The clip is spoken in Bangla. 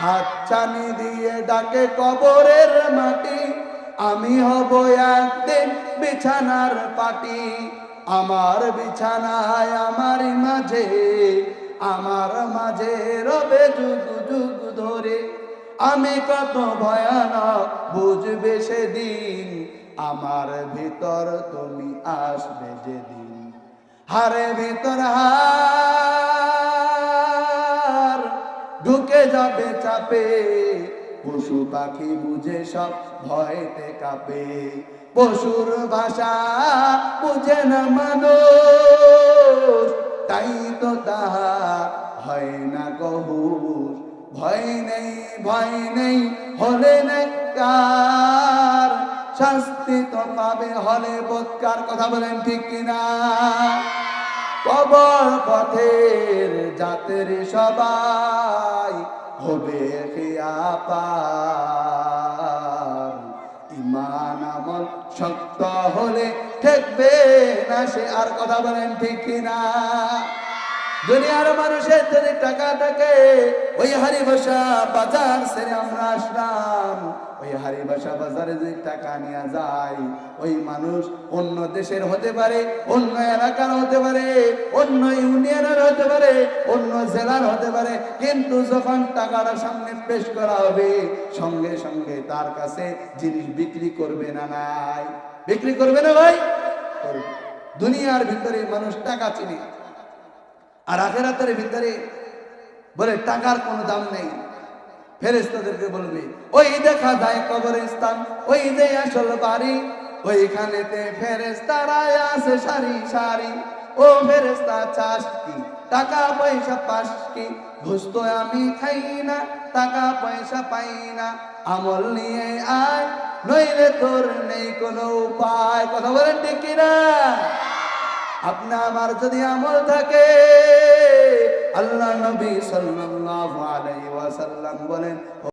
হাত চানি দিয়ে ডাকে কবরের মাটি। আমি হব একদিন বিছানার পাটি। আমার বিছানায় আমারই মাঝে, আমার মাঝে রবে যুগ যুগ ধরে। আমি কত ভয়ানক, বুঝবে সেদিন। আমার ভিতর তুমি আসবে যেদিন। হারে ভিতর হার যাবে চাপে। পশু পাখি বুঝে সব ভয়তে কাঁপে। পশুর ভাষা বুঝে না মানুষ, তাই তো তাহা হয় না গহুর। ভয় নেই ভয় নেই, হলে কার শাস্তি তো পাবে হলে বোধকার কথা বলেন ঠিক কিনা? কবর পথের জাতের সবাই হবে খিয়াপার ইমান আমল শক্ত হলে ঠেকবে না সে। আর কথা বলেন ঠিক কিনা? দুনিয়ার মানুষের ওই হারি ভাষা বাজার সেরে আমরা আসলাম। ওই হারি ভাষা বাজারে যদি টাকা নিয়ে যায়, ওই মানুষ অন্য দেশের হতে পারে, অন্য এলাকার হতে পারে, অন্য ইউনিয়নের হতে পারে, অন্য জেলার হতে পারে, কিন্তু যখন টাকাটা সামনে পেশ করা হবে, সঙ্গে সঙ্গে তার কাছে জিনিস বিক্রি করবে না নাই। বিক্রি করবে না ভাই? দুনিয়ার ভিতরে মানুষ টাকা চিনি, আর আখেরাতের ভিতরে বলে, টাকার কোনো দাম নেই। ফেরেস্তাদেরকে বলবে, ওই দেখা যায় কবরস্থান, ওই যে আসল বাড়ি, ওইখানেতে ফেরেস্তারা আছে সারি সারি। ও ফেরেস্তা চাস কি? টাকা পয়সা পাস কি? ঘুষ তো আমি খাই না, টাকা পয়সা পাই না। আমল নিয়ে আয়, নইলে তোর নেই কোনো উপায়। কথা বলেন ঠিক কিনা? আপনি আমার যদি আমল থাকে আল্লাহ নবী সাল্লাল্লাহু আলাইহি ওয়াসাল্লাম বলেন